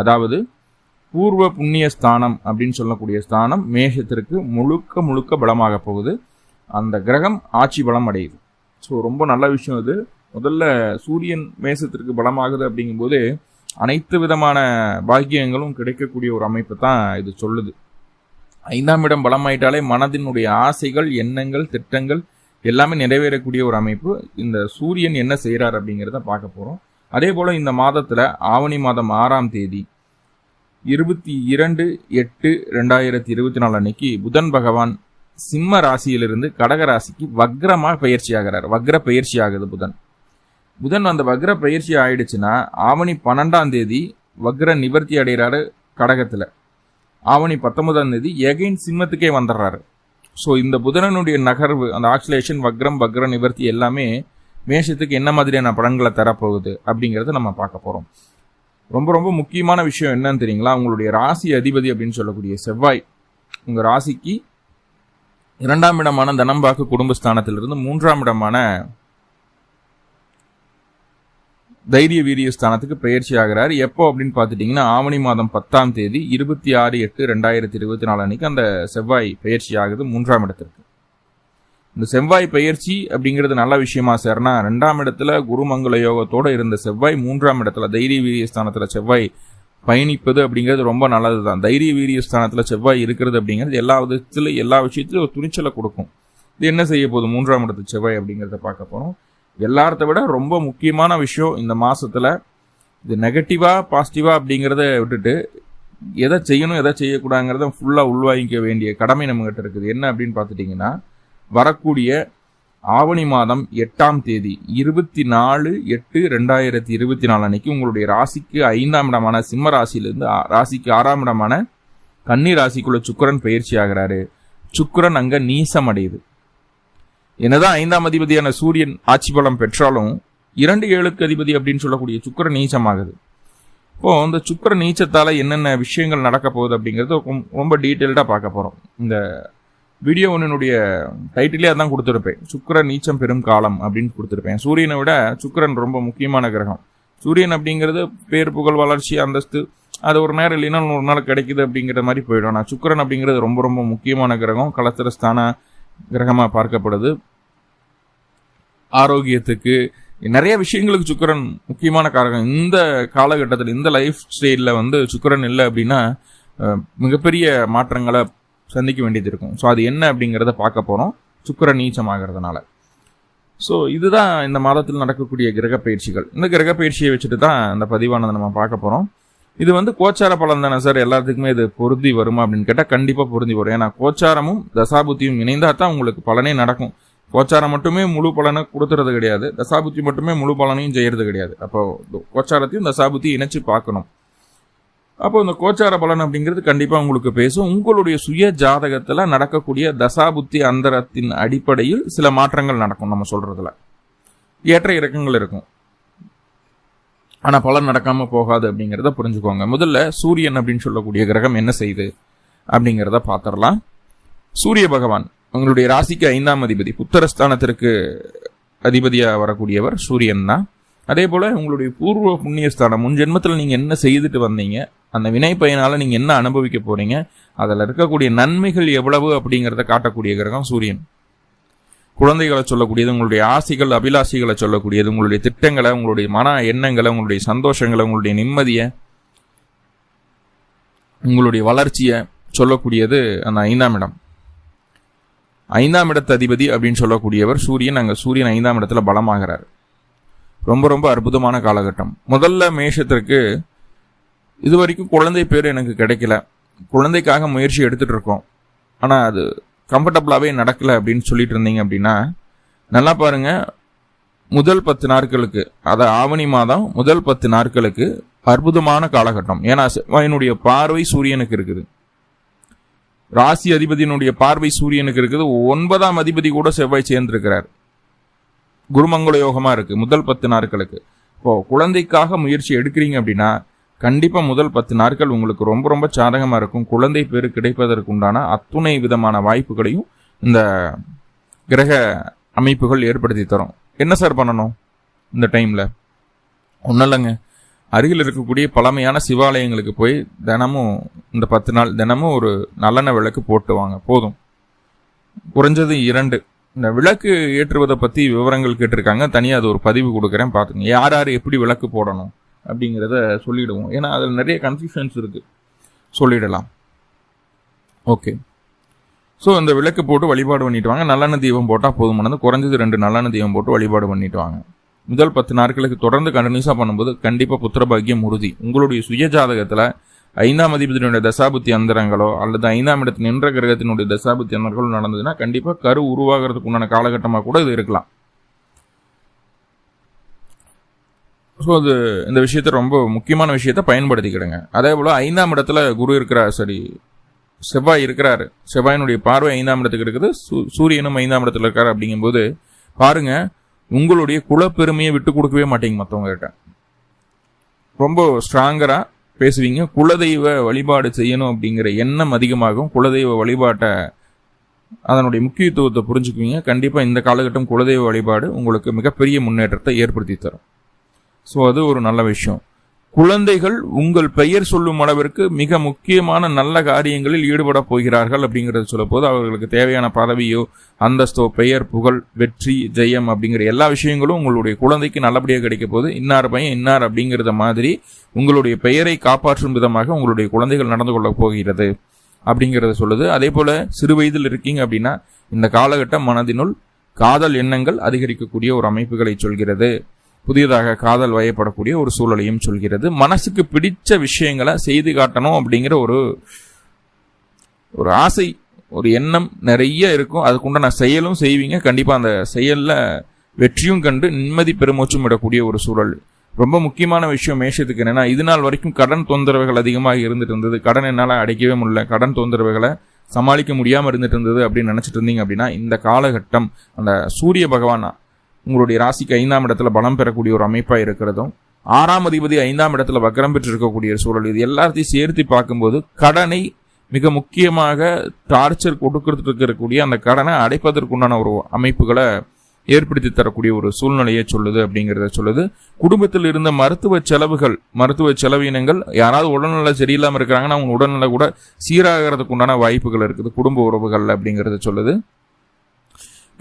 அதாவது பூர்வ புண்ணிய ஸ்தானம் அப்படின்னு சொல்லக்கூடிய ஸ்தானம் மேஷத்திற்கு முழுக்க முழுக்க பலமாக போகுது. அந்த கிரகம் ஆட்சி பலம் அடையுது. ஸோ ரொம்ப நல்ல விஷயம் இது. முதல்ல சூரியன் மேசத்திற்கு பலமாகுது அப்படிங்கும்போது அனைத்து விதமான பாக்கியங்களும் கிடைக்கக்கூடிய ஒரு அமைப்பு தான் இது சொல்லுது. ஐந்தாம் இடம் பலமாயிட்டாலே மனதினுடைய ஆசைகள் எண்ணங்கள் திட்டங்கள் எல்லாமே நிறைவேறக்கூடிய ஒரு அமைப்பு. இந்த சூரியன் என்ன செய்கிறார் அப்படிங்கிறத பார்க்க போகிறோம் அதே போல் இந்த மாதத்தில் ஆவணி மாதம் ஆறாம் தேதி இருபத்தி இரண்டு எட்டு ரெண்டாயிரத்தி இருபத்தி நாலு அன்னைக்கு புதன் பகவான் சிம்ம ராசியிலிருந்து கடக ராசிக்கு வக்ரமாக பயிற்சி ஆகிறார் வக்ர பயிற்சி ஆகுது புதன். புதன் அந்த வக்ர பயிற்சி ஆயிடுச்சுன்னா ஆவணி பன்னெண்டாம் தேதி வக்ர நிவர்த்தி அடைகிறாரு கடகத்தில். ஆவணி பத்தொன்பதாம் தேதி எகைன் சிம்மத்துக்கே வந்துடுறாரு. ஸோ இந்த புதனனுடைய நகர்வு அந்த ஆக்சிலேஷன் வக்ரம் வக்ர நிவர்த்தி எல்லாமே மேஷத்துக்கு என்ன மாதிரியான பலன்களை தரப்போகுது அப்படிங்கிறத நம்ம பார்க்க போகிறோம் ரொம்ப ரொம்ப முக்கியமான விஷயம் என்னன்னு தெரியுங்களா? உங்களுடைய ராசி அதிபதி அப்படின்னு சொல்லக்கூடிய செவ்வாய் உங்கள் ராசிக்கு இரண்டாம் இடமான தனம்பாக்கு குடும்பஸ்தானத்திலிருந்து மூன்றாம் இடமான தைரிய வீரிய ஸ்தானத்துக்கு பயிற்சி ஆகிறார். எப்போ அப்படின்னு பார்த்துட்டிங்கன்னா ஆவணி மாதம் பத்தாம் தேதி இருபத்தி ஆறு எட்டு ரெண்டாயிரத்தி இருபத்தி நாலு அன்னைக்கு அந்த செவ்வாய் பயிற்சி ஆகுது மூன்றாம் இடத்திற்கு. இந்த செவ்வாய் பயிற்சி அப்படிங்கிறது நல்ல விஷயமா சார்னா ரெண்டாம் இடத்துல குருமங்கல யோகத்தோடு இருந்த செவ்வாய் மூன்றாம் இடத்துல தைரிய வீரியஸ்தானத்தில் செவ்வாய் பயணிப்பது அப்படிங்கிறது ரொம்ப நல்லது தான் தைரிய வீரியஸ்தானத்தில் செவ்வாய் இருக்கிறது அப்படிங்கிறது எல்லா விதத்துலையும் எல்லா விஷயத்திலும் ஒரு துணிச்சலை கொடுக்கும். இது என்ன செய்ய போகுது? மூன்றாம் இடத்து செவ்வாய் அப்படிங்கிறத பார்க்க போகிறோம் எல்லார்த்த விட ரொம்ப முக்கியமான விஷயம் இந்த மாதத்தில் இது நெகட்டிவாக பாசிட்டிவாக அப்படிங்கிறத விட்டுட்டு எதை செய்யணும் எதை செய்யக்கூடாங்கிறத ஃபுல்லாக உள்வாங்கிக்க வேண்டிய கடமை நம்மகிட்ட இருக்குது. என்ன அப்படின்னு பார்த்துட்டிங்கன்னா வரக்கூடிய ஆவணி மாதம் எட்டாம் தேதி இருபத்தி நாலு எட்டு ரெண்டாயிரத்தி இருபத்தி நாலு அன்னைக்கு உங்களுடைய ராசிக்கு ஐந்தாம் இடமான சிம்ம ராசியிலிருந்து ராசிக்கு ஆறாம் இடமான கன்னி ராசிக்குள்ள சுக்கரன் பயிற்சி ஆகிறாரு. சுக்கரன் அங்க நீசம் அடையுது. என்னதான் ஐந்தாம் அதிபதியான சூரியன் ஆட்சி பலம் பெற்றாலும் இரண்டு ஏழுக்கு அதிபதி அப்படின்னு சொல்லக்கூடிய சுக்கரன் நீச்சமாகுது. இப்போ இந்த சுக்கர நீச்சத்தால என்னென்ன விஷயங்கள் நடக்க போகுது அப்படிங்கிறது ரொம்ப டீட்டெயில்டா பார்க்க போறோம். இந்த வீடியோ ஒன்னுடைய டைட்டிலே அதான் கொடுத்துருப்பேன். சுக்கரன் நீச்சம் பெரும் காலம் அப்படின்னு கொடுத்துருப்பேன். சூரியனை விட சுக்கரன் ரொம்ப முக்கியமான கிரகம். சூரியன் அப்படிங்கிறது பேர் புகழ் வளர்ச்சி அந்தஸ்து அது ஒரு நேரம் இல்லைன்னா ஒரு நாள் கிடைக்குது அப்படிங்கிற மாதிரி போயிடும். ஆனால் சுக்கரன் அப்படிங்கிறது ரொம்ப ரொம்ப முக்கியமான கிரகம். கலத்திரஸ்தான கிரகமாக பார்க்கப்படுது. ஆரோக்கியத்துக்கு நிறைய விஷயங்களுக்கு சுக்கரன் முக்கியமான காரகம். இந்த காலகட்டத்தில் இந்த லைஃப் ஸ்டைலில் வந்து சுக்கரன் இல்லை அப்படின்னா மிகப்பெரிய மாற்றங்களை சந்திக்க வேண்டியது இருக்கும். ஸோ அது என்ன அப்படிங்கிறத பார்க்க போகிறோம் சுக்கர நீச்சமாகிறதுனால. ஸோ இதுதான் இந்த மாதத்தில் நடக்கக்கூடிய கிரக பயிற்சிகள். இந்த கிரக பயிற்சியை வச்சுட்டு தான் இந்த பதிவானதை நம்ம பார்க்க போகிறோம் இது வந்து கோச்சார பலன் தானே சார்? எல்லாத்துக்குமே இது பொருந்தி வருமா அப்படின்னு கேட்டால் கண்டிப்பாக பொருந்தி வரும். ஏன்னா கோச்சாரமும் தசாபுத்தியும் இணைந்தால் தான் உங்களுக்கு பலனே நடக்கும். கோச்சாரம் மட்டுமே முழு பலனை கொடுத்துறது கிடையாது. தசாபுத்தி மட்டுமே முழு பலனையும் செய்யறது கிடையாது. அப்போ கோச்சாரத்தையும் தசாபுத்தியும் இணைச்சு பார்க்கணும். அப்போ இந்த கோச்சார பலன் அப்படிங்கிறது கண்டிப்பாக உங்களுக்கு பேசும். உங்களுடைய சுய ஜாதகத்தில் நடக்கக்கூடிய தசாபுத்தி அந்தரத்தின் அடிப்படையில் சில மாற்றங்கள் நடக்கும் நம்ம சொல்கிறதுல ஏற்ற இறக்கங்கள் இருக்கும். ஆனால் பலன் நடக்காமல் போகாது அப்படிங்கிறத புரிஞ்சுக்கோங்க. முதல்ல சூரியன் அப்படின்னு சொல்லக்கூடிய கிரகம் என்ன செய்யுது அப்படிங்கிறத பார்த்துடலாம் சூரிய பகவான் உங்களுடைய ராசிக்கு ஐந்தாம் அதிபதி புத்தரஸ்தானத்திற்கு அதிபதியாக வரக்கூடியவர் சூரியன் தான். அதே போல் உங்களுடைய பூர்வ புண்ணியஸ்தானம் முன் ஜென்மத்தில் நீங்கள் என்ன செய்துட்டு வந்தீங்க அந்த வினை பயனால் நீங்கள் என்ன அனுபவிக்க போகிறீங்க அதில் இருக்கக்கூடிய நன்மைகள் எவ்வளவு அப்படிங்கிறத காட்டக்கூடிய கிரகம் சூரியன். குழந்தைகளை சொல்லக்கூடியது உங்களுடைய ஆசைகள் அபிலாசிகளை சொல்லக்கூடியது உங்களுடைய திட்டங்களை உங்களுடைய மன எண்ணங்களை உங்களுடைய சந்தோஷங்களை உங்களுடைய நிம்மதியை உங்களுடைய வளர்ச்சியை சொல்லக்கூடியது அந்த ஐந்தாம் இடம். ஐந்தாம் இடத்து அதிபதி அப்படின்னு சொல்லக்கூடியவர் சூரியன். அங்கே சூரியன் ஐந்தாம் இடத்துல பலமாகிறார். ரொம்ப ரொம்ப அற்புதமான காலகட்டம். முதல்ல மேஷத்திற்கு இது வரைக்கும் குழந்தை பேர் எனக்கு கிடைக்கல. குழந்தைக்காக முயற்சி எடுத்துகிட்டு இருக்கோம். ஆனால் அது கம்ஃபர்டபுளாகவே நடக்கலை அப்படின்னு சொல்லிட்டு இருந்தீங்க அப்படின்னா நல்லா பாருங்க. முதல் பத்து நாட்களுக்கு அதை ஆவணி மாதம் முதல் பத்து நாட்களுக்கு அற்புதமான காலகட்டம். ஏன்னா செவ்வாயினுடைய பார்வை சூரியனுக்கு இருக்குது. ராசி அதிபதியினுடைய பார்வை சூரியனுக்கு இருக்குது. ஒன்பதாம் அதிபதி கூட செவ்வாய் சேர்ந்திருக்கிறார். குருமங்கள யோகமாக இருக்குது முதல் பத்து நாட்களுக்கு. இப்போ குழந்தைக்காக முயற்சி எடுக்கிறீங்க அப்படின்னா கண்டிப்பாக முதல் பத்து நாட்கள் உங்களுக்கு ரொம்ப ரொம்ப சாதகமாக இருக்கும். குழந்தை பேர் கிடைப்பதற்குண்டான அத்துணை விதமான வாய்ப்புகளையும் இந்த கிரக அமைப்புகள் ஏற்படுத்தி தரும். என்ன சார் பண்ணணும் இந்த டைமில் ஒன்றும் இல்லைங்க. அருகில் இருக்கக்கூடிய பழமையான சிவாலயங்களுக்கு போய் தினமும் இந்த பத்து நாள் தினமும் ஒரு நல்லெண்ணெய் விளக்கு போட்டு வாங்க. போதும். குறைஞ்சது இரண்டு. இந்த விளக்கு ஏற்றுவதை பற்றி விவரங்கள் கேட்டிருக்காங்க. தனியாக அது ஒரு பதிவு கொடுக்குறேன் பார்த்துங்க யார் யார் எப்படி விளக்கு போடணும்? அப்படிங்கிறத சொல்லிடுவோம். ஏன்னா அதில் நிறைய கன்ஃபியூஷன்ஸ் இருக்குது சொல்லிடலாம். ஓகே ஸோ இந்த விளக்கு போட்டு வழிபாடு பண்ணிட்டு வாங்க. நல்லெண்ணெய் தீபம் போட்டால் போதுமானது. குறைஞ்சது ரெண்டு நல்லெண்ணெய் தீபம் போட்டு வழிபாடு பண்ணிட்டு வாங்க. முதல் பத்து நாட்களுக்கு தொடர்ந்து கண்டினியூஸாக பண்ணும்போது கண்டிப்பாக புத்திரபாகியம் உறுதி. உங்களுடைய சுய ஜாதகத்தில் ஐந்தாம் அதிபதியினுடைய தசாபுத்தி அந்தரங்களோ அல்லது ஐந்தாம் இடத்து நின்ற கிரகத்தினுடைய தசாபுத்தி அந்தரங்களோ நடந்ததுன்னா கண்டிப்பாக கரு உருவாகிறதுக்கு உண்டான காலகட்டமாக கூட இது இருக்கலாம். ஸோ அது இந்த விஷயத்த ரொம்ப முக்கியமான விஷயத்த பயன்படுத்திக்கிடுங்க. அதே போல் ஐந்தாம் இடத்துல குரு இருக்கிறார் சரி செவ்வாய் இருக்கிறார். செவ்வாயினுடைய பார்வை ஐந்தாம் இடத்துக்கு இருக்குது. சூரியனும் ஐந்தாம் இடத்துல இருக்கார் அப்படிங்கும்போது பாருங்க உங்களுடைய குலப்பெருமையை விட்டு கொடுக்கவே மாட்டீங்க மற்றவங்ககிட்ட ரொம்ப ஸ்ட்ராங்கராக பேசுவீங்க. குலதெய்வ வழிபாடு செய்யணும் அப்படிங்கிற எண்ணம் அதிகமாகும். குலதெய்வ வழிபாட்டை அதனுடைய முக்கியத்துவத்தை புரிஞ்சுக்குவீங்க. கண்டிப்பாக இந்த காலகட்டம் குலதெய்வ வழிபாடு உங்களுக்கு மிகப்பெரிய முன்னேற்றத்தை ஏற்படுத்தி தரும். ஸோ அது ஒரு நல்ல விஷயம். குழந்தைகள் உங்கள் பெயர் சொல்லும் அளவிற்கு மிக முக்கியமான நல்ல காரியங்களில் ஈடுபட போகிறார்கள் அப்படிங்கிறத சொல்ல போது அவர்களுக்கு தேவையான பதவியோ அந்தஸ்தோ பெயர் புகழ் வெற்றி ஜெயம் அப்படிங்கிற எல்லா விஷயங்களும் உங்களுடைய குழந்தைக்கு நல்லபடியாக கிடைக்க போது இன்னார் பையன் இன்னார் அப்படிங்கிறத மாதிரி உங்களுடைய பெயரை காப்பாற்றும் விதமாக உங்களுடைய குழந்தைகள் நடந்து கொள்ளப் போகிறது அப்படிங்கிறத சொல்லுது. அதே போல் சிறு வயதில் இருக்கீங்க அப்படின்னா இந்த காலகட்டம் மனதினுள் காதல் எண்ணங்கள் அதிகரிக்கக்கூடிய ஒரு அமைப்புகளை சொல்கிறது. புதியதாக காதல் வயப்படக்கூடிய ஒரு சூழலையும் சொல்கிறது. மனசுக்கு பிடிச்ச விஷயங்களை செய்து காட்டணும் அப்படிங்கிற ஒரு ஒரு ஆசை ஒரு எண்ணம் நிறைய இருக்கும். அதுக்குண்டான செயலும் செய்வீங்க. கண்டிப்பாக அந்த செயலில் வெற்றியும் கண்டு நிம்மதி பெருமூச்சும் விடக்கூடிய ஒரு சூழல். ரொம்ப முக்கியமான விஷயம் மேஷத்துக்கு என்னென்னா இது நாள் வரைக்கும் கடன் தொந்தரவுகள் அதிகமாக இருந்துட்டு இருந்தது. கடன் என்னால் அடைக்கவே முடியல. கடன் தொந்தரவுகளை சமாளிக்க முடியாமல் இருந்துட்டு இருந்தது அப்படின்னு நினச்சிட்டு இருந்தீங்க அப்படின்னா இந்த காலகட்டம் அந்த சூரிய பகவான் உங்களுடைய ராசிக்கு ஐந்தாம் இடத்துல பலம் பெறக்கூடிய ஒரு அமைப்பாக இருக்கிறதும் ஆறாம் அதிபதி ஐந்தாம் இடத்துல வக்கரம் பெற்று இருக்கக்கூடிய சூழல் இது எல்லாத்தையும் சேர்த்து பார்க்கும்போது கடனை மிக முக்கியமாக டார்ச்சர் கொடுக்கறதுக்கு இருக்கக்கூடிய அந்த கடனை அடைப்பதற்குண்டான ஒரு அமைப்புகளை ஏற்படுத்தி தரக்கூடிய ஒரு சூழ்நிலையை சொல்லுது அப்படிங்கிறத சொல்லுது. குடும்பத்தில் இருந்த மருத்துவ செலவுகள் மருத்துவ செலவினங்கள் யாராவது உடல்நல சரியில்லாமல் இருக்கிறாங்கன்னா அவங்க உடல்நல கூட சீராகிறதுக்கு உண்டான வாய்ப்புகள் இருக்குது குடும்ப உறவுகள் அப்படிங்கிறத சொல்லுது.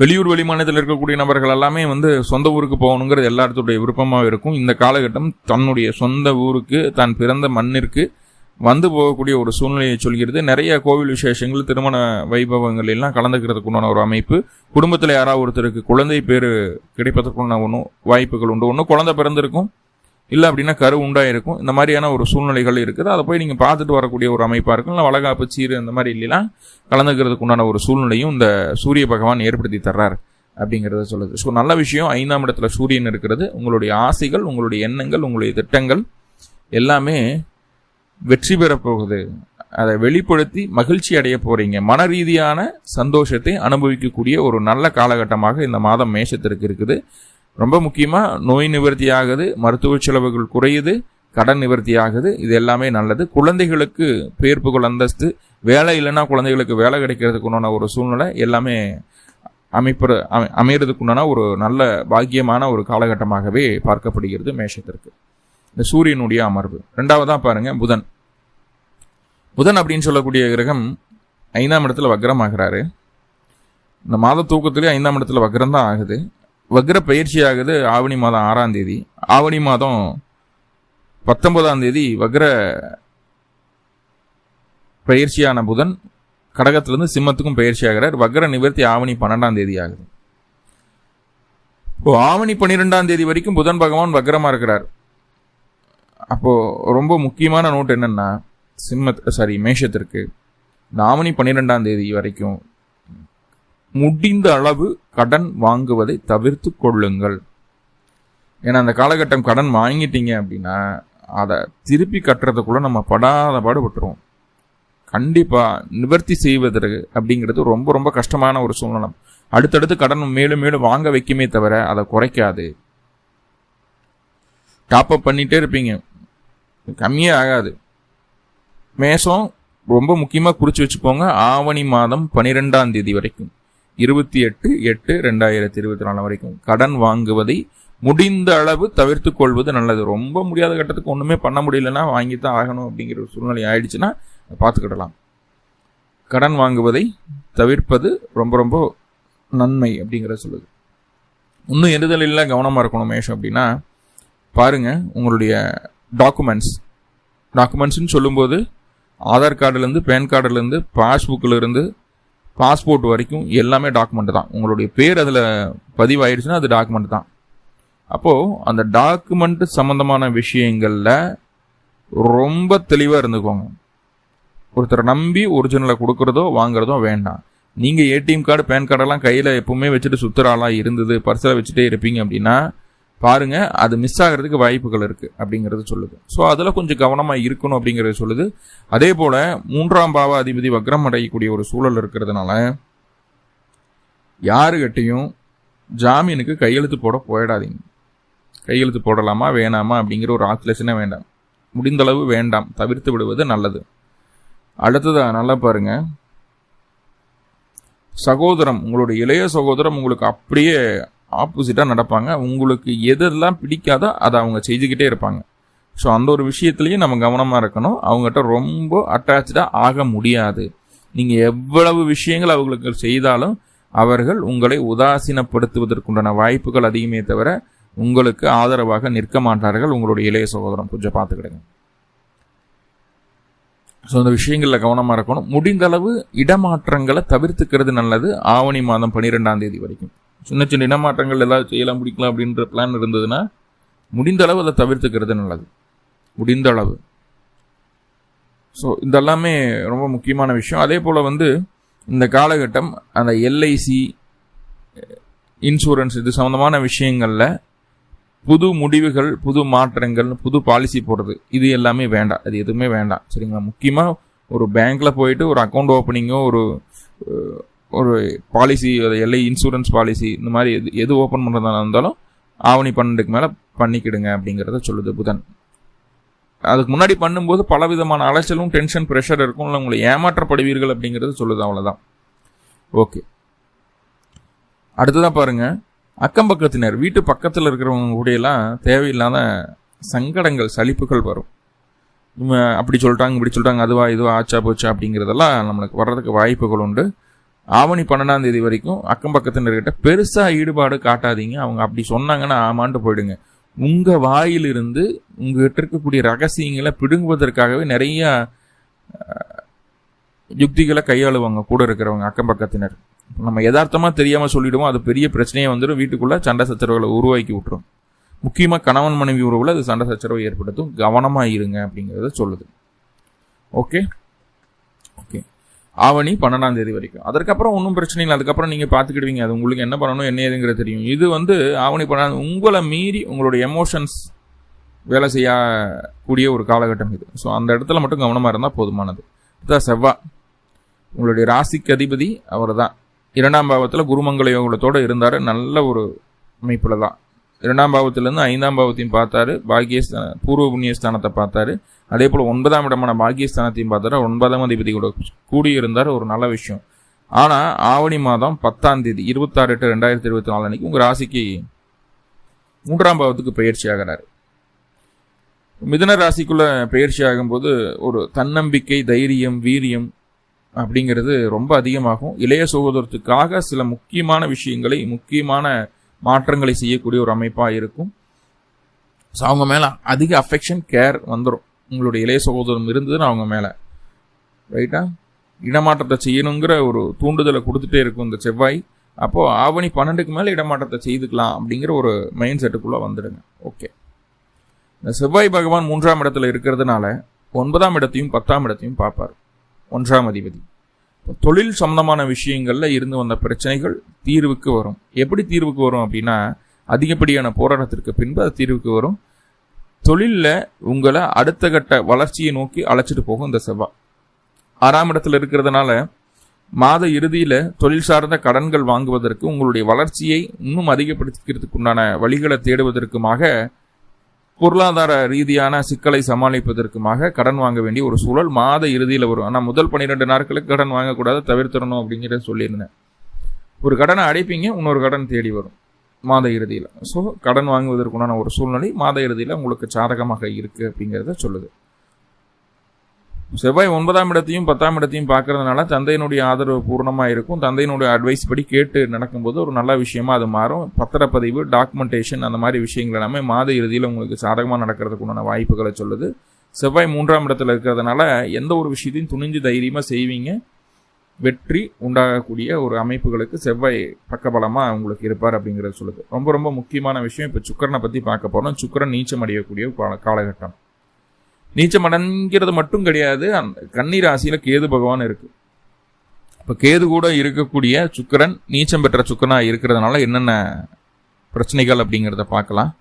வெளியூர் வெளிமாநிலத்தில் இருக்கக்கூடிய நபர்கள் எல்லாமே வந்து சொந்த ஊருக்கு போகணுங்கிறது எல்லாத்துடைய விருப்பமாக இருக்கும். இந்த காலகட்டம் தன்னுடைய சொந்த ஊருக்கு தான் பிறந்த மண்ணிற்கு வந்து போகக்கூடிய ஒரு சூழ்நிலையை சொல்கிறது. நிறைய கோவில் விசேஷங்கள் திருமண வைபவங்கள் எல்லாம் கலந்துக்கிறதுக்கு உண்டான ஒரு அமைப்பு. குடும்பத்தில் யாராவது ஒருத்தருக்கு குழந்தை பேர் கிடைப்பதற்குண்டான ஒன்றும் வாய்ப்புகள் உண்டு. ஒன்று குழந்தை பிறந்திருக்கும். இல்லை அப்படின்னா கரு உண்டாயிருக்கும் இந்த மாதிரியான ஒரு சூழ்நிலைகள் இருக்குது. அதை போய் நீங்கள் பார்த்துட்டு வரக்கூடிய ஒரு அமைப்பாக இருக்கும். இல்லை வளகாப்பு சீரு இந்த மாதிரி இல்லைலாம் கலந்துக்கிறதுக்கு உண்டான ஒரு சூழ்நிலையும் இந்த சூரிய பகவான் ஏற்படுத்தி தர்றார் அப்படிங்கிறத சொல்லுது. ஸோ நல்ல விஷயம். ஐந்தாம் இடத்துல சூரியன் இருக்கிறது. உங்களுடைய ஆசைகள் உங்களுடைய எண்ணங்கள் உங்களுடைய திட்டங்கள் எல்லாமே வெற்றி பெறப்போகுது அதை வெளிப்படுத்தி மகிழ்ச்சி அடைய போகிறீங்க மன ரீதியான சந்தோஷத்தை அனுபவிக்கக்கூடிய ஒரு நல்ல காலகட்டமாக இந்த மாதம் மேஷத்திற்கு இருக்குது. ரொம்ப முக்கியமாக நோய் நிவர்த்தி ஆகுது மருத்துவ செலவுகள் குறையுது கடன் நிவர்த்தி ஆகுது இது எல்லாமே நல்லது. குழந்தைகளுக்கு பேர் புகழ் அந்தஸ்து வேலை இல்லைன்னா குழந்தைகளுக்கு வேலை கிடைக்கிறதுக்கு உண்டான ஒரு சூழ்நிலை எல்லாமே அமைப்பு அமைகிறதுக்குண்டான ஒரு நல்ல பாக்கியமான ஒரு காலகட்டமாகவே பார்க்கப்படுகிறது மேஷத்திற்கு. இந்த சூரியனுடைய அமர்வு. ரெண்டாவதாக பாருங்க புதன். புதன் அப்படின்னு சொல்லக்கூடிய கிரகம் ஐந்தாம் இடத்துல வக்ரம் ஆகிறாரு இந்த மாத தூக்கத்திலே ஐந்தாம் இடத்துல வக்ரம் தான் ஆகுது. வக்ர பயிற்சி ஆகுது ஆவணி மாதம் ஆறாம் தேதி. ஆவணி மாதம் பத்தொன்பதாம் தேதி வக்ர பயிற்சியான புதன் கடகத்திலிருந்து சிம்மத்துக்கும் பயிற்சி ஆகிறார் வக்ர நிவர்த்தி ஆவணி பன்னெண்டாம் தேதி ஆகுது. இப்போ ஆவணி பன்னிரெண்டாம் தேதி வரைக்கும் புதன் பகவான் வக்ரமா இருக்கிறார். அப்போ ரொம்ப முக்கியமான நோட் என்னன்னா சிம்ம சாரி மேஷத்திற்கு இந்த ஆவணி பன்னிரெண்டாம் தேதி வரைக்கும் முடிந்த அளவு கடன் வாங்குவதை தவிர்த்து கொள்ளுங்கள். ஏன்னா அந்த காலகட்டம் கடன் வாங்கிட்டீங்க அப்படின்னா அதை திருப்பி கட்டுறதுக்குள்ளே நம்ம படாத பாடுபட்டுருவோம் கண்டிப்பாக நிவர்த்தி செய்வதற்கு அப்படிங்கிறது ரொம்ப ரொம்ப கஷ்டமான ஒரு சூழ்நிலை. அடுத்தடுத்து கடன் மேலும் மேலும் வாங்க வைக்குமே தவிர அதை குறைக்காது. டாப்அப் பண்ணிகிட்டே இருப்பீங்க. கம்மியே ஆகாது. மேசம் ரொம்ப முக்கியமாக குறித்து வச்சுக்கோங்க. ஆவணி மாதம் பனிரெண்டாம் தேதி வரைக்கும். இருபத்தி எட்டு எட்டு ரெண்டாயிரத்தி இருபத்தி நாலு வரைக்கும். கடன் வாங்குவதை முடிந்த அளவு தவிர்த்து கொள்வது நல்லது. ரொம்ப முடியாத கட்டத்துக்கு ஒன்றுமே பண்ண முடியலன்னா வாங்கி தான் ஆகணும் அப்படிங்கிற ஒரு சூழ்நிலை ஆயிடுச்சுன்னா பார்த்துக்கிடலாம். கடன் வாங்குவதை தவிர்ப்பது ரொம்ப ரொம்ப நன்மை அப்படிங்கிற சொல்லுது. இன்னும் எதுதலில் கவனமாக இருக்கணும் மேஷம் அப்படின்னா பாருங்க உங்களுடைய டாக்குமெண்ட்ஸ் டாக்குமெண்ட்ஸ்னு சொல்லும்போது ஆதார் கார்டுலேருந்து பேன் கார்டுலேருந்து பாஸ்புக்கில் பாஸ்போர்ட் வரைக்கும் எல்லாமே டாக்குமெண்ட் தான். உங்களுடைய பேர் அதில் பதிவாயிடுச்சுன்னா அது டாக்குமெண்ட் தான். அப்போது அந்த டாக்குமெண்ட் சம்மந்தமான விஷயங்களில் ரொம்ப தெளிவாக இருந்துக்கோங்க. ஒருத்தரை நம்பி ஒரிஜினலை கொடுக்குறதோ வாங்குறதோ வேண்டாம். நீங்கள் ஏடிஎம் கார்டு பேன் கார்டெல்லாம் கையில் எப்பவுமே வச்சுட்டு சுற்றுறாலாம் இருந்தது பர்சில் வச்சுட்டே இருப்பீங்க அப்படின்னா பாருங்க அது மிஸ் ஆகிறதுக்கு வாய்ப்புகள் இருக்கு அப்படிங்கிறது சொல்லுது. ஸோ அதில் கொஞ்சம் கவனமாக இருக்கணும் அப்படிங்கிறது சொல்லுது. அதே போல மூன்றாம் பாவ அதிபதி வக்ரம் அடையக்கூடிய ஒரு சூழல் இருக்கிறதுனால யாருகிட்டையும் ஜாமீனுக்கு கையெழுத்து போட போயிடாதீங்க. கையெழுத்து போடலாமா வேணாமா அப்படிங்கிற ஒரு ஆக்சிலேஷனே வேண்டாம். முடிந்தளவு வேண்டாம் தவிர்த்து விடுவது நல்லது. அடுத்ததா நல்லா பாருங்க. சகோதரம் உங்களுடைய இளைய சகோதரம் உங்களுக்கு அப்படியே ஆப்போசிட்டாக நடப்பாங்க. உங்களுக்கு எதெல்லாம் பிடிக்காதோ அதை அவங்க செஞ்சுக்கிட்டே இருப்பாங்க. ஸோ அந்த ஒரு விஷயத்துலையும் நம்ம கவனமாக இருக்கணும். அவங்ககிட்ட ரொம்ப அட்டாச்சாக ஆக முடியாது. நீங்கள் எவ்வளவு விஷயங்கள் அவங்களுக்கு செய்தாலும் அவர்கள் உங்களை உதாசீனப்படுத்துவதற்குண்டான வாய்ப்புகள் அதிகமே தவிர உங்களுக்கு ஆதரவாக நிற்க மாட்டார்கள். உங்களுடைய இளைய சகோதரம் கொஞ்சம் பார்த்துக்கிடுங்க. ஸோ அந்த விஷயங்களில் கவனமாக இருக்கணும். முடிந்தளவு இடமாற்றங்களை தவிர்த்துக்கிறது நல்லது. ஆவணி மாதம் பன்னிரெண்டாம் தேதி வரைக்கும். சின்ன சின்ன இடமாற்றங்கள் ஏதாவது செய்யலாம் பிடிக்கலாம் அப்படின்ற பிளான் இருந்ததுன்னா முடிந்த அளவு அதை தவிர்த்துக்கிறது நல்லது. முடிந்த அளவு. ஸோ இதெல்லாமே ரொம்ப முக்கியமான விஷயம். அதே போல் வந்து இந்த காலகட்டம் அந்த எல்ஐசி இன்சூரன்ஸ் இது சம்மந்தமான விஷயங்களில் புது முடிவுகள் புது மாற்றங்கள் புது பாலிசி போடுறது இது எல்லாமே வேண்டாம். அது எதுவுமே வேண்டாம். சரிங்களா? முக்கியமாக ஒரு பேங்க்கில் போயிட்டு ஒரு அக்கௌண்ட் ஓப்பனிங்கோ ஒரு ஒரு பாலிசி எல்ஐ இன்சூரன்ஸ் பாலிசி இந்த மாதிரி எது எது ஓப்பன் பண்ணுறதா இருந்தாலும் ஆவணி பன்னெண்டுக்கு மேலே பண்ணிக்கிடுங்க அப்படிங்கிறத சொல்லுது புதன். அதுக்கு முன்னாடி பண்ணும்போது பல விதமான அலைச்சலும் டென்ஷன் ப்ரெஷர் இருக்கும். இல்லை உங்களை ஏமாற்றப்படுவீர்கள் அப்படிங்கிறது சொல்லுது அவ்வளோதான் ஓகே அடுத்ததான் பாருங்கள் அக்கம் பக்கத்தினர் வீட்டு பக்கத்தில் இருக்கிறவங்க கூடயெல்லாம் தேவையில்லாத சங்கடங்கள் சலிப்புகள் வரும். அப்படி சொல்லிட்டாங்க இப்படி சொல்லிட்டாங்க அதுவா இதுவா ஆச்சா போச்சா அப்படிங்கிறதெல்லாம் நம்மளுக்கு வர்றதுக்கு வாய்ப்புகள் உண்டு. ஆவணி பன்னெண்டாம் தேதி வரைக்கும் அக்கம் பக்கத்தினர்கிட்ட பெருசாக ஈடுபாடு காட்டாதீங்க. அவங்க அப்படி சொன்னாங்கன்னா ஆமாண்டு போயிடுங்க. உங்கள் வாயிலிருந்து உங்ககிட்ட இருக்கக்கூடிய ரகசியங்களை பிடுங்குவதற்காகவே நிறைய யுக்திகளை கையாளுவாங்க கூட இருக்கிறவங்க அக்கம் பக்கத்தினர். நம்ம யதார்த்தமாக தெரியாமல் சொல்லிவிடுவோம் அது பெரிய பிரச்சனையே வந்துடும் வீட்டுக்குள்ளே சண்டை சச்சரவுகளை உருவாக்கி விட்டுரும். முக்கியமாக கணவன் மனைவி உறவில் அது சண்டை சச்சரவை ஏற்படுத்தும். கவனமாக இருங்க அப்படிங்கிறத சொல்லுது. ஓகே? ஆவணி பன்னெண்டாம் தேதி வரைக்கும். அதுக்கப்புறம் ஒன்றும் பிரச்சனை இல்லை. அதுக்கப்புறம் நீங்கள் பார்த்துக்கிடுவீங்க. அது உங்களுக்கு என்ன பண்ணணும் என்ன ஏதுங்கிறது தெரியும். இது வந்து ஆவணி பன்னெண்டாம் உங்களை மீறி உங்களுடைய எமோஷன்ஸ் வேலை செய்யக்கூடிய ஒரு காலகட்டம் இது. ஸோ அந்த இடத்துல மட்டும் கவனமாக இருந்தால் போதுமானது. இதுதான் செவ்வாய் உங்களுடைய ராசிக்கு அதிபதி அவர் தான் இரண்டாம் பாவத்தில் குருமங்கள யோகத்தோடு இருந்தார். நல்ல ஒரு அமைப்பில் தான் இரண்டாம் பாவத்திலேருந்து ஐந்தாம் பாவத்தையும் பார்த்தாரு. பாக்கியஸ்தான பூர்வ புண்ணியஸ்தானத்தை பார்த்தாரு. அதே போல் ஒன்பதாம் இடமான பாகியஸ்தானத்தையும் பார்த்தாரு. ஒன்பதாம் அதிபதி கூட கூடியிருந்தார். ஒரு நல்ல விஷயம். ஆனால் ஆவணி மாதம் பத்தாம் தேதி இருபத்தாறு எட்டு ரெண்டாயிரத்தி இருபத்தி நாலு அன்னைக்கு உங்கள் ராசிக்கு மூன்றாம் பாவத்துக்கு பயிற்சி ஆகிறார். மிதன ராசிக்குள்ளே பயிற்சி ஆகும்போது ஒரு தன்னம்பிக்கை தைரியம் வீரியம் அப்படிங்கிறது ரொம்ப அதிகமாகும். இளைய சகோதரத்துக்காக சில முக்கியமான விஷயங்களை முக்கியமான மாற்றங்களை செய்யக்கூடிய ஒரு அமைப்பாக இருக்கும். ஸோ அவங்க மேலே அதிக அஃபெக்ஷன் கேர் வந்துடும் உங்களுடைய இளைய சகோதரம் இருந்ததுன்னு அவங்க மேலே. ரைட்டா இடமாற்றத்தை செய்யணுங்கிற ஒரு தூண்டுதலை கொடுத்துட்டே இருக்கும் இந்த செவ்வாய். அப்போது ஆவணி பன்னெண்டுக்கு மேலே இடமாற்றத்தை செய்துக்கலாம் அப்படிங்கிற ஒரு மைண்ட் செட்டுக்குள்ளே வந்துடுங்க. ஓகே இந்த செவ்வாய் பகவான் மூன்றாம் இடத்துல இருக்கிறதுனால ஒன்பதாம் இடத்தையும் பத்தாம் இடத்தையும் பார்ப்பார். ஒன்றாம் அதிபதி. தொழில் சம்பந்தமான விஷயங்களில் இருந்து வந்த பிரச்சனைகள் தீர்வுக்கு வரும். எப்படி தீர்வுக்கு வரும் அப்படின்னா அதிகப்படியான போராட்டத்திற்கு பின்பு அது தீர்வுக்கு வரும். தொழிலில் உங்களை அடுத்த கட்ட வளர்ச்சியை நோக்கி அழைச்சிட்டு போகும் இந்த செவ்வாய். ஆறாம் இடத்துல இருக்கிறதுனால மாத இறுதியில் தொழில் சார்ந்த கடன்கள் வாங்குவதற்கு உங்களுடைய வளர்ச்சியை இன்னும் அதிகப்படுத்திக்கிறதுக்கு உண்டான வழிகளை தேடுவதற்குமாக பொருளாதார ரீதியான சிக்கலை சமாளிப்பதற்குமாக கடன் வாங்க வேண்டிய ஒரு சூழல் மாத இறுதியில் வரும். ஆனால் முதல் பன்னிரெண்டு நாட்களுக்கு கடன் வாங்கக்கூடாது தவிர்த்திடணும் அப்படிங்கிறத சொல்லியிருந்தேன். ஒரு கடனை அடைப்பீங்க இன்னொரு கடன் தேடி வரும் மாத இறுதியில். ஸோ கடன் வாங்குவதற்குண்டான ஒரு சூழ்நிலை மாத இறுதியில் உங்களுக்கு சாதகமாக இருக்குது அப்படிங்கிறத சொல்லுது. செவ்வாய் ஒன்பதாம் இடத்தையும் பத்தாம் இடத்தையும் பார்க்கறதுனால தந்தையினுடைய ஆதரவு பூர்ணமாக இருக்கும். தந்தையினுடைய அட்வைஸ் படி கேட்டு நடக்கும்போது ஒரு நல்ல விஷயமா அது மாறும். பத்திரப்பதிவு டாக்குமெண்டேஷன் அந்த மாதிரி விஷயங்கள் எல்லாமே மாத இறுதியில் உங்களுக்கு சாதகமாக நடக்கிறதுக்கு உண்டான வாய்ப்புகளை சொல்லுது. செவ்வாய் மூன்றாம் இடத்துல இருக்கிறதுனால எந்த ஒரு விஷயத்தையும் துணிஞ்சு தைரியமாக செய்வீங்க. வெற்றி உண்டாகக்கூடிய ஒரு அமைப்புகளுக்கு செவ்வாய் பக்கபலமாக உங்களுக்கு இருப்பார் அப்படிங்கிறத சொல்லுது. ரொம்ப ரொம்ப முக்கியமான விஷயம். இப்போ சுக்கரனை பற்றி பார்க்க போகிறோம் சுக்கரன் நீச்சம் அடையக்கூடிய கால- காலகட்டம். நீச்சம் அடைங்கிறது மட்டும் கிடையாது. கன்னி ராசியில கேது பகவான் இருக்கு. இப்போ கேது கூட இருக்கக்கூடிய சுக்கிரன் நீச்சம் பெற்ற சுக்கரனா இருக்கிறதுனால என்னென்ன பிரச்சனைகள் அப்படிங்கிறத பார்க்கலாம்.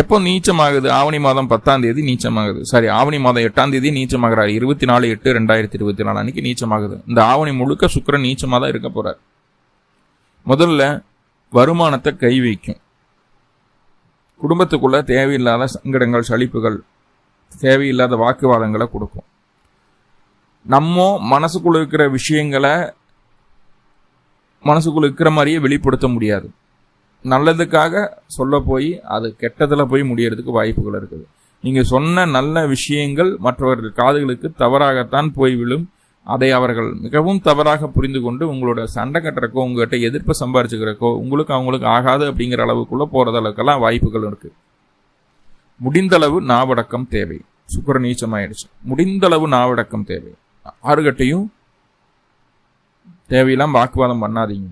எப்போ நீச்சமாகுது? ஆவணி மாதம் பத்தாம் தேதி நீச்சமாகுது. சாரி ஆவணி மாதம் எட்டாம் தேதி நீச்சமாகிறார். இருபத்தி நாலு எட்டு ரெண்டாயிரத்தி இருபத்தி நாலு அன்னைக்கு நீச்சமாகுது. இந்த ஆவணி முழுக்க சுக்கிரன் நீச்சமாக தான் இருக்க போறார். முதல்ல வருமானத்தை கை வைக்கும் குடும்பத்துக்குள்ள தேவையில்லாத சங்கடங்கள் சலிப்புகள் தேவையில்லாத வாக்குவாதங்களை கொடுக்கும். நம்ம மனசுக்குள்ள இருக்கிற விஷயங்களை மனசுக்குள்ள இருக்கிற மாதிரியே வெளிப்படுத்த முடியாது. நல்லதுக்காக சொல்ல போய் அது கெட்டதில் போய் முடியறதுக்கு வாய்ப்புகள் இருக்குது. நீங்கள் சொன்ன நல்ல விஷயங்கள் மற்றவர்கள் காதுகளுக்கு தவறாகத்தான் போய் விழும். அதை அவர்கள் மிகவும் தவறாக புரிந்து கொண்டு உங்களோட சண்டை கட்டுறக்கோ உங்கள்கிட்ட எதிர்ப்பை சம்பாரிச்சுக்கிறக்கோ உங்களுக்கு அவங்களுக்கு ஆகாது அப்படிங்கிற அளவுக்குள்ளே போறது அளவுக்கெல்லாம் வாய்ப்புகள் இருக்குது முடிந்தளவு நாவடக்கம் தேவை. சுக்கர நீச்சமாயிடுச்சு. முடிந்தளவு நாவடக்கம் தேவை. ஆறுகட்டையும் தேவையெல்லாம் வாக்குவாதம் பண்ணாதீங்க.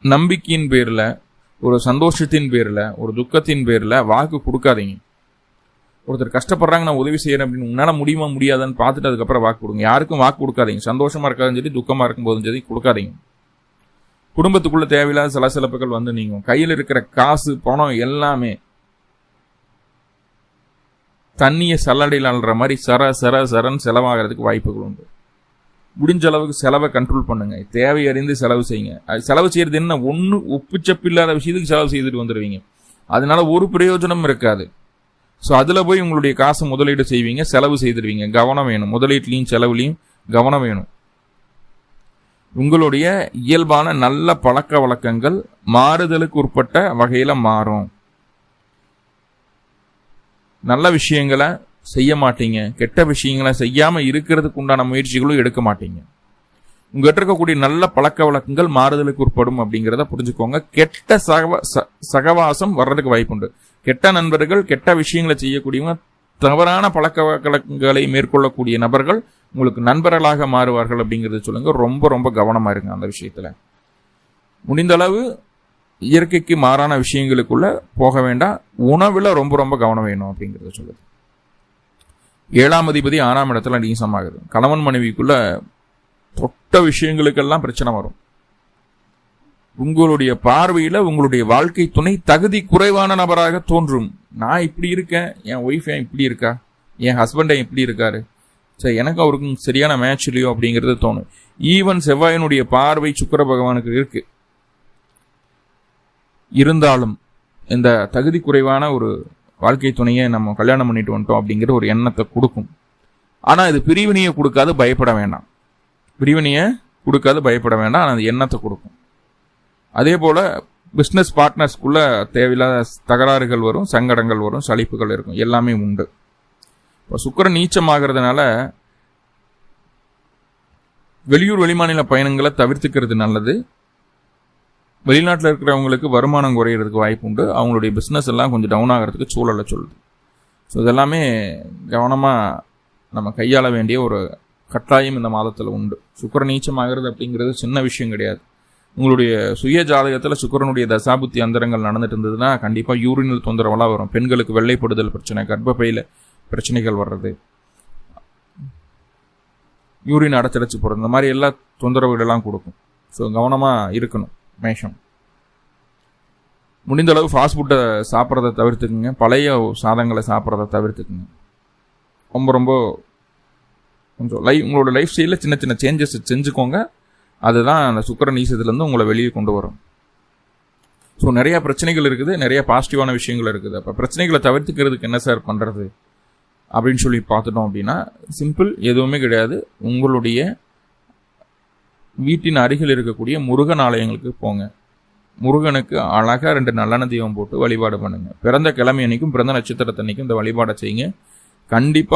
நம்பிக்கையின் பேரில் ஒரு சந்தோஷத்தின் பேரில் ஒரு துக்கத்தின் பேரில் வாக்கு கொடுக்காதீங்க. ஒருத்தர் கஷ்டப்படுறாங்க நான் உதவி செய்யறேன் அப்படின்னு உன்னால் முடியுமா முடியாதான்னு பார்த்துட்டு அதுக்கப்புறம் வாக்கு கொடுங்க. யாருக்கும் வாக்கு கொடுக்காதீங்க. சந்தோஷமாக இருக்காதும் சரி துக்கமாக இருக்கும்போதும் சரி கொடுக்காதீங்க. குடும்பத்துக்குள்ளே தேவையில்லாத சலசலப்புகள் வந்து நீங்கள் கையில் இருக்கிற காசு பணம் எல்லாமே தண்ணியை சல்லடையில் அல்ற மாதிரி சர சர சரன்னு செலவாகிறதுக்கு வாய்ப்புகள் உண்டு. முடிஞ்ச அளவுக்கு செலவை கண்ட்ரோல் பண்ணுங்க. தேவை அறிந்து செலவு செய்யுங்க. அது செலவு செய்யறது என்ன? ஒன்று ஒப்புச்சப்பு இல்லாத விஷயத்துக்கு செலவு செய்துட்டு வந்துடுவீங்க அதனால ஒரு பிரயோஜனம் இருக்காது. ஸோ அதில் போய் உங்களுடைய காசை முதலீடு செய்வீங்க செலவு செய்திருவீங்க. கவனம் வேணும். முதலீட்லையும் செலவுலையும் கவனம் வேணும். உங்களுடைய இயல்பான நல்ல பழக்க வழக்கங்கள் மாறுதலுக்கு உட்பட்ட வகையில் மாறும். நல்ல விஷயங்களை செய்ய மாட்டீங்க கெட்ட விஷயங்களை செய்யாமல் இருக்கிறதுக்கு உண்டான முயற்சிகளும் எடுக்க மாட்டீங்க. உங்ககிட்ட இருக்கக்கூடிய நல்ல பழக்க வழக்கங்கள் மாறுதலுக்கு உட்படும் அப்படிங்கிறத புரிஞ்சுக்கோங்க. கெட்ட சகவ ச- சகவாசம் வர்றதுக்கு வாய்ப்புண்டு கெட்ட நண்பர்கள் கெட்ட விஷயங்களை செய்யக்கூடியவங்க தவறான பழக்க வழக்கங்களை மேற்கொள்ளக்கூடிய நபர்கள் உங்களுக்கு நண்பர்களாக மாறுவார்கள் அப்படிங்கிறத சொல்லுங்க. ரொம்ப ரொம்ப கவனமாக இருங்க அந்த விஷயத்தில். முடிந்த அளவு இயற்கைக்கு மாறான விஷயங்களுக்குள்ள போக வேண்டாம் உணவில் ரொம்ப ரொம்ப கவனம் வேணும் அப்படிங்கிறத சொல்லுது ஏழாம் அதிபதி ஆறாம் இடத்துல நீசமாகுது. கணவன் மனைவிக்குள்ள தொட்ட விஷயங்களுக்கெல்லாம் பிரச்சனை வரும். உங்களுடைய பார்வையில் உங்களுடைய வாழ்க்கை துணை தகுதி குறைவான நபராக தோன்றும். நான் இப்படி இருக்கேன். என் ஒய்ஃப் ஏன் இப்படி இருக்கா? என் ஹஸ்பண்ட் ஏன் இப்படி இருக்காரு? சரி எனக்கு அவருக்கும் சரியான மேட்ச் இல்லையோ அப்படிங்கிறது தோணும். ஈவன் செவ்வாயினுடைய பார்வை சுக்கிர பகவானுக்கு இருக்குது இருந்தாலும் இந்த தகுதி குறைவான ஒரு வாழ்க்கை துணையை நம்ம கல்யாணம் பண்ணிட்டு வந்துட்டோம் அப்படிங்கிற ஒரு எண்ணத்தை கொடுக்கும். ஆனால் இது பிரிவினையை கொடுக்காது பயப்பட வேண்டாம். பிரிவினையை கொடுக்காது பயப்பட வேண்டாம். ஆனால் அது எண்ணத்தை கொடுக்கும். அதே போல் பிஸ்னஸ் பார்ட்னர்ஸ்க்குள்ளே தேவையில்லாத தகராறுகள் வரும் சங்கடங்கள் வரும் சலிப்புகள் இருக்கும். எல்லாமே உண்டு. இப்போ சுக்கரன் நீச்சமாகிறதுனால வெளியூர் வெளிமாநில பயணங்களை தவிர்த்துக்கிறது நல்லது. வெளிநாட்டில் இருக்கிறவங்களுக்கு வருமானம் குறையிறதுக்கு வாய்ப்பு உண்டு. அவங்களுடைய பிஸ்னஸ் எல்லாம் கொஞ்சம் டவுன் ஆகிறதுக்கு சூழலை சொல்லுது. ஸோ இதெல்லாமே கவனமாக நம்ம கையாள வேண்டிய ஒரு கட்டாயம் இந்த மாதத்தில் உண்டு. சுக்கிர நீச்சமாகிறது அப்படிங்கிறது சின்ன விஷயம் கிடையாது. உங்களுடைய சுய ஜாதகத்தில் சுக்கரனுடைய தசாபுத்தி அந்தரங்கள் நடந்துட்டு இருந்ததுன்னா கண்டிப்பாக யூரினல் தொந்தரவெல்லாம் வரும். பெண்களுக்கு வெள்ளைப்படுதல் பிரச்சனை கர்ப்பப்பையில் பிரச்சனைகள் வர்றது யூரின் அடைச்சடைச்சு போகிறது இந்த மாதிரி எல்லா தொந்தரவுகளெல்லாம் கொடுக்கும். ஸோ கவனமாக இருக்கணும். மேஷம். முடிந்த அளவு ஃபாஸ்ட் ஃபுட்டை சாப்பிட்றத தவிர்த்துக்குங்க. பழைய சாதங்களை சாப்பிட்றத தவிர்த்துக்குங்க. ரொம்ப ரொம்ப கொஞ்சம் லைஃப் உங்களோட லைஃப் ஸ்டைலில் சின்ன சின்ன சேஞ்சஸ் செஞ்சுக்கோங்க. அதுதான் அந்த சுக்கர நீசத்துலேருந்து உங்களை வெளியே கொண்டு வரும். ஸோ நிறையா பிரச்சனைகள் இருக்குது நிறைய பாசிட்டிவான விஷயங்கள் இருக்குது. அப்போ பிரச்சனைகளை தவிர்த்துக்கிறதுக்கு என்ன சார் பண்ணுறது அப்படின்னு சொல்லி பார்த்துட்டோம் அப்படின்னா சிம்பிள் எதுவுமே கிடையாது. உங்களுடைய வீட்டின் அருகில் இருக்கக்கூடிய முருகன் ஆலயங்களுக்கு போங்க. முருகனுக்கு அழகா ரெண்டு நல்லெண்ண தீபம் போட்டு வழிபாடு பண்ணுங்க. பிறந்த கிழமை அன்னைக்கும் பிறந்த நட்சத்திரத்தன்னைக்கும் இந்த வழிபாடை செய்யுங்க. கண்டிப்பாக